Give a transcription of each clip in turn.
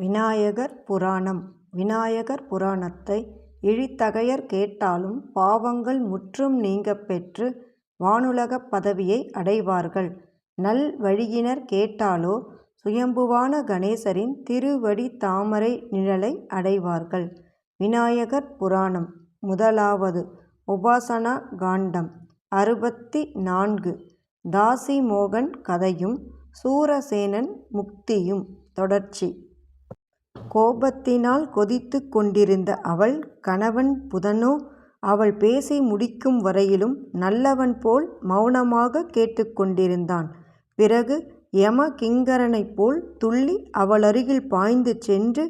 விநாயகர் புராணம். விநாயகர் புராணத்தை இழித்தகையர் கேட்டாலும் பாவங்கள் முற்றும் நீங்கப் பெற்று வானுலகப் பதவியை அடைவார்கள். நல் வழியினர் கேட்டாலோ சுயம்புவான கணேசரின் திருவடி தாமரை நிழலை அடைவார்கள். விநாயகர் புராணம். முதலாவது உபாசனா காண்டம். அறுபத்தி நான்கு. தாசி மோகன் கதையும் சூரசேனன் முக்தியும். தொடர்ச்சி. கோபத்தினால் கொதித்து கொண்டிருந்த அவள் கணவன் புதனோ அவள் பேசி முடிக்கும் வரையிலும் நல்லவன் போல் மௌனமாக கேட்டுக்கொண்டிருந்தான் பிறகு யம கிங்கரனைப் போல் துள்ளி அவளருகில் பாய்ந்து சென்று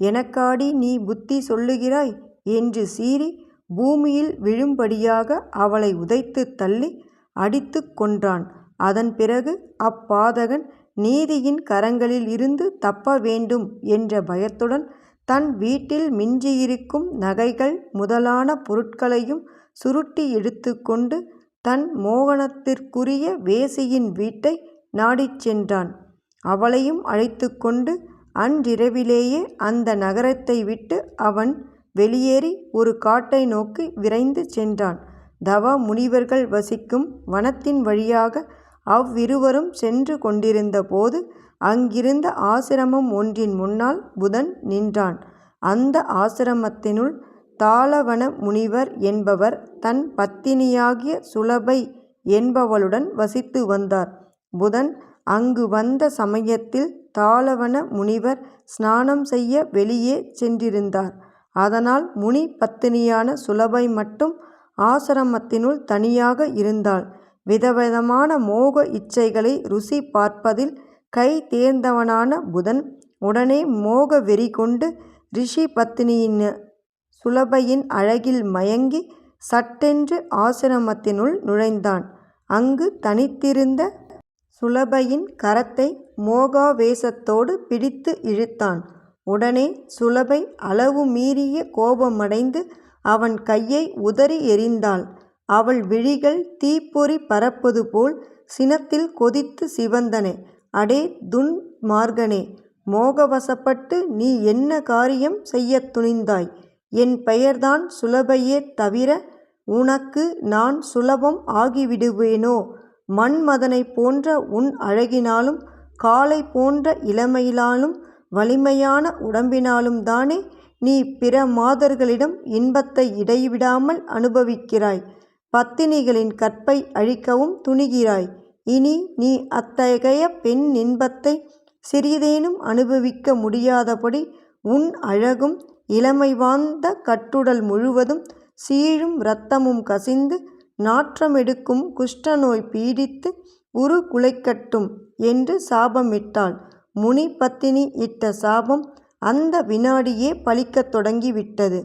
எனக்காடி நீ புத்தி சொல்லுகிறாய்? என்று சீறி பூமியில் விழும்படியாக அவளை உதைத்துத் தள்ளி அடித்துக் கொன்றான். அதன் பிறகு அப்பாதகன் நீதியின் கரங்களில் இருந்து தப்ப வேண்டும் என்ற பயத்துடன் தன் வீட்டில் மிஞ்சியிருக்கும் நகைகள் முதலான பொருட்களையும் சுருட்டி எடுத்துக்கொண்டு தன் மோகனத்திற்குரிய வேசியின் வீட்டை நாடிச் சென்றான். அவளையும் அழைத்து கொண்டு அன்றிரவிலேயே அந்த நகரத்தை விட்டு அவன் வெளியேறி ஒரு காட்டை நோக்கி விரைந்து சென்றான். தவ முனிவர்கள் வசிக்கும் வனத்தின் வழியாக அவ்விருவரும் சென்று கொண்டிருந்தபோது அங்கிருந்த ஆசிரமம் ஒன்றின் முன்னால் புதன் நின்றான். அந்த ஆசிரமத்தினுள் தாளவன முனிவர் என்பவர் தன் பத்தினியாகிய சுலபை என்பவளுடன் வசித்து வந்தார். புதன் அங்கு வந்த சமயத்தில் தாளவன முனிவர் ஸ்நானம் செய்ய வெளியே சென்றிருந்தார். அதனால் முனி பத்தினியான சுலபை மட்டும் ஆசிரமத்தினுள் தனியாக இருந்தாள். விதவிதமான மோக இச்சைகளை ருசி பார்ப்பதில் கை தேர்ந்தவனான புதன் உடனே மோக வெறி கொண்டு ரிஷி பத்தினியின் சுலபையின் அழகில் மயங்கி சட்டென்று ஆசிரமத்தினுள் நுழைந்தான். அங்கு தனித்திருந்த சுலபையின் கரத்தை மோகாவேசத்தோடு பிடித்து இழுத்தான். உடனே சுலபை அளவு மீறிய கோபமடைந்து அவன் கையை உதறி எறிந்தாள். அவள் விழிகள் தீப்பொறி பறப்பது போல் சினத்தில் கொதித்து சிவந்தன. அடே துன்மார்க்கனே. மோகவசப்பட்டு நீ என்ன காரியம் செய்யத் துணிந்தாய்? என் பெயர்தான் சுலபையே தவிர உனக்கு நான் சுலபம் ஆகிவிடுவேனோ? மண்மதனை போன்ற உன் அழகினாலும் காலை போன்ற இளமையினாலும் வலிமையான உடம்பினாலும்தானே நீ பிற மாதர்களிடம் இன்பத்தை இடைவிடாமல் அனுபவிக்கிறாய். பத்தினிகளின் கற்பை அழிக்கவும் துணிகிறாய். இனி நீ அத்தகைய பெண் இன்பத்தை சிறிதேனும் அனுபவிக்க முடியாதபடி உன் அழகும் இளமைவாய்ந்த கட்டுடல் முழுவதும் சீழும் இரத்தமும் கசிந்து நாற்றமெடுக்கும் குஷ்ட நோய் பீடித்து உருக்குலைக்கட்டும் என்று சாபமிட்டாள். முனி பத்தினி இட்ட சாபம் அந்த வினாடியே பலிக்கத் தொடங்கிவிட்டது.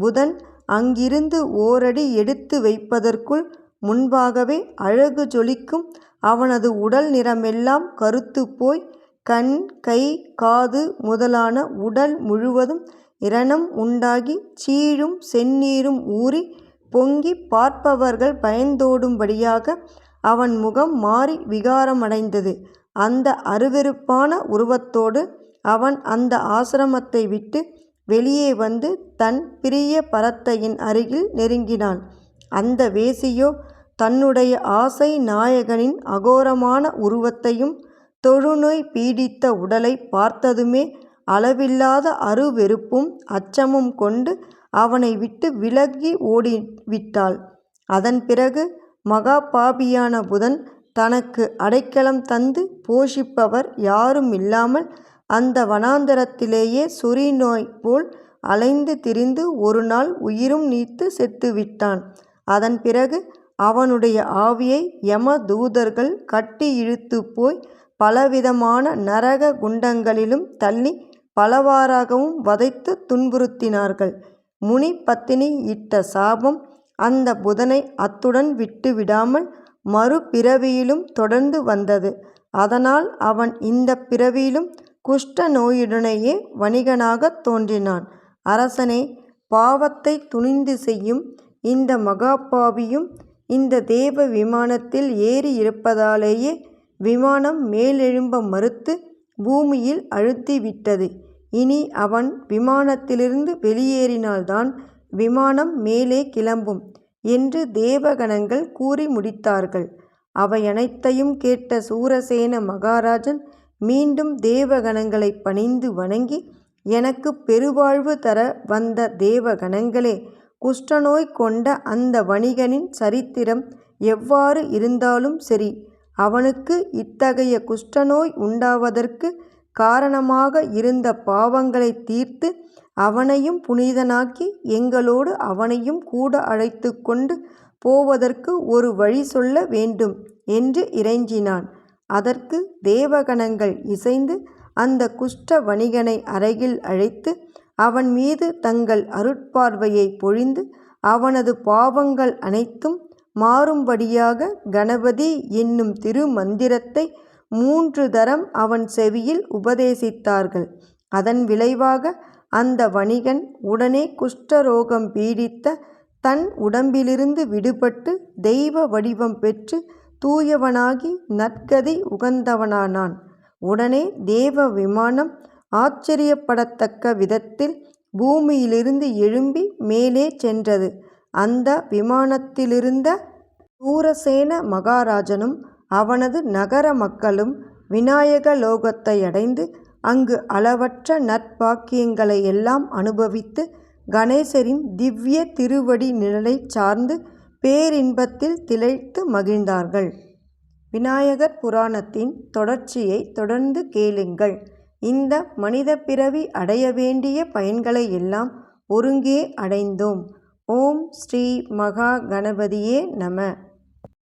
புதன் அங்கிருந்து ஓரடி எடுத்து வைப்பதற்குள் முன்பாகவே அழகு ஜொலிக்கும் அவனது உடல் நிறமெல்லாம் கறுத்துப் போய் கண் கை காது முதலான உடல் முழுவதும் இரணம் உண்டாகி சீழும் செந்நீரும் ஊறி பொங்கிப் பார்ப்பவர்கள் பயந்தோடும்படியாக அவன் முகம் மாறி விகாரமடைந்தது. அந்த அருவருப்பான உருவத்தோடு அவன் அந்த ஆசிரமத்தை விட்டு வெளியே வந்து தன் பிரிய பரத்தையின் அருகில் நெருங்கினான். அந்த வேசியோ தன்னுடைய ஆசை நாயகனின் அகோரமான உருவத்தையும் தொழுநோய் பீடித்த உடலை பார்த்ததுமே அளவில்லாத அருவெறுப்பும் அச்சமும் கொண்டு அவனை விட்டு விலகி ஓடிவிட்டாள். அதன் பிறகு மகாபாபியான புதன் தனக்கு அடைக்கலம் தந்து போஷிப்பவர் யாரும் இல்லாமல் அந்த வனாந்தரத்திலேயே சொறிநோய் போல் அலைந்து திரிந்து ஒரு நாள் உயிரும் நீத்து செத்துவிட்டான். அதன் பிறகு அவனுடைய ஆவியை யம தூதர்கள் கட்டி இழுத்து போய் பலவிதமான நரக குண்டங்களிலும் தள்ளி பலவாறாகவும் வதைத்து துன்புறுத்தினார்கள். முனி பத்தினி இட்ட சாபம் அந்த புதனை அத்துடன் விட்டுவிடாமல் மறுபிறவியிலும் தொடர்ந்து வந்தது. அதனால் அவன் இந்த பிறவியிலும் குஷ்ட நோயுடனேயே வணிகனாகத் தோன்றினான். அரசனே பாவத்தை துணிந்து செய்யும் இந்த மகாபாவியும் இந்த தேவ விமானத்தில் ஏறி இருப்பதாலேயே விமானம் மேலெழும்ப மறுத்து பூமியில் அழுத்திவிட்டது. இனி அவன் விமானத்திலிருந்து வெளியேறினால்தான் விமானம் மேலே கிளம்பும் என்று தேவகணங்கள் கூறி முடித்தார்கள். அவையனைத்தையும் கேட்ட சூரசேன மகாராஜன் மீண்டும் தேவகணங்களை பணிந்து வணங்கி எனக்கு பெருவாழ்வு தர வந்த தேவகணங்களே குஷ்டநோய் கொண்ட அந்த வணிகனின் சரித்திரம் எவ்வாறு இருந்தாலும் சரி அவனுக்கு இத்தகைய குஷ்டநோய் உண்டாவதற்கு காரணமாக இருந்த பாவங்களைத் தீர்த்து அவனையும் புனிதனாக்கி எங்களோடு அவனையும் கூட அழைத்து கொண்டு போவதற்கு ஒரு வழி சொல்ல வேண்டும் என்று இறைஞ்சினான். அதற்கு தேவகணங்கள் இசைந்து அந்த குஷ்ட வணிகனை அருகில் அழைத்து அவன் மீது தங்கள் அருட்பார்வையை பொழிந்து அவனது பாவங்கள் அனைத்தும் மாறும்படியாக கணபதி என்னும் திருமந்திரத்தை மூன்று தரம் அவன் செவியில் உபதேசித்தார்கள். அதன் விளைவாக அந்த வணிகன் உடனே குஷ்டரோகம் பீடித்த தன் உடம்பிலிருந்து விடுபட்டு தெய்வ வடிவம் பெற்று தூயவனாகி நற்கதி உகந்தவனானான். உடனே தேவ விமானம் ஆச்சரியப்படத்தக்க விதத்தில் பூமியிலிருந்து எழும்பி மேலே சென்றது. அந்த விமானத்திலிருந்த சூரசேன மகாராஜனும் அவனது நகர மக்களும் விநாயக லோகத்தை அடைந்து அங்கு அளவற்ற நற்பாக்கியங்களை எல்லாம் அனுபவித்து கணேசரின் திவ்ய திருவடி நிழலை சார்ந்து பேரின்பத்தில் திளைத்து மகிழ்ந்தார்கள். விநாயகர் புராணத்தின் தொடர்ச்சியைத் தொடர்ந்து கேளுங்கள். இந்த மனிதப் பிறவி அடைய வேண்டிய பயன்களை எல்லாம் ஒருங்கே அடைந்தோம். ஓம் ஸ்ரீ மகா கணபதியே நம